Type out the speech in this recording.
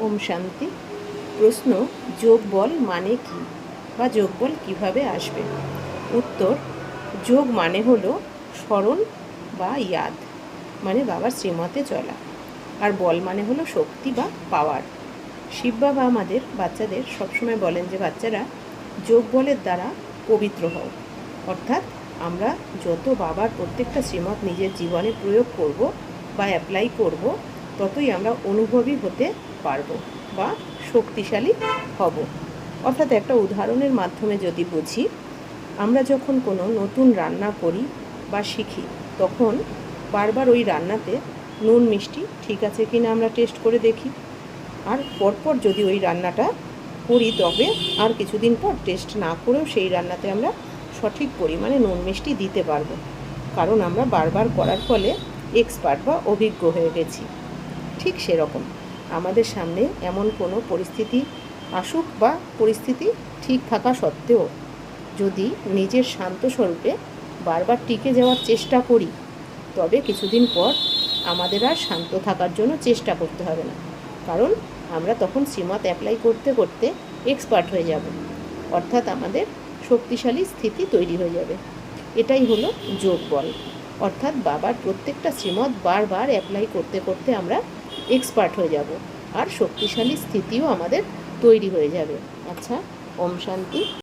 ওম শান্তি। প্রশ্ন, যোগ বল মানে কি? বা যোগ বল কীভাবে আসবে? উত্তর, যোগ মানে হলো স্মরণ বা ইয়াদ মানে বাবার শ্রীমতে চলা। আর বল মানে হলো শক্তি বা পাওয়ার। শিব বাবা আমাদের বাচ্চাদের সবসময় বলেন যে, বাচ্চারা, যোগ বলের দ্বারা পবিত্র হও। অর্থাৎ আমরা যত বাবার প্রত্যেকটা শ্রীমত নিজের জীবনে প্রয়োগ করব বা অ্যাপ্লাই করব ততই আমরা অনুভবী হতে পারব বা শক্তিশালী হব। অর্থাৎ একটা উদাহরণের মাধ্যমে যদি বুঝি, আমরা যখন কোনো নতুন রান্না করি বা শিখি, তখন বারবার ওই রান্নাতে নুন, মিষ্টি ঠিক আছে কি না আমরা টেস্ট করে দেখি। আর পরপর যদি ওই রান্নাটা করি, তবে আর কিছুদিন পর টেস্ট না করেও সেই রান্নাতে আমরা সঠিক পরিমাণে নুন, মিষ্টি দিতে পারব। কারণ আমরা বারবার করার ফলে এক্সপার্ট বা অভিজ্ঞ হয়ে গেছি। ঠিক সেরকম। আমাদের সামনে এমন কোনো পরিস্থিতি আসুক বা পরিস্থিতি ঠিক থাকা সত্ত্বেও, যদি নিজের শান্ত স্বরূপে বারবার টিকে যাওয়ার চেষ্টা করি, তবে কিছুদিন পর আমাদের আর শান্ত থাকার জন্য চেষ্টা করতে হবে না। কারণ আমরা তখন শ্রীমত অ্যাপ্লাই করতে করতে এক্সপার্ট হয়ে যাব। অর্থাৎ আমাদের শক্তিশালী স্থিতি তৈরি হয়ে যাবে। এটাই হলো যোগ বল অর্থাৎ বাবার প্রত্যেকটা শ্রীমত বারবার অ্যাপ্লাই করতে করতে আমরা এক্সপার্ট হয়ে যাব। আর শক্তিশালী স্থিতিও আমাদের তৈরি হয়ে যাবে। আচ্ছা ওম শান্তি।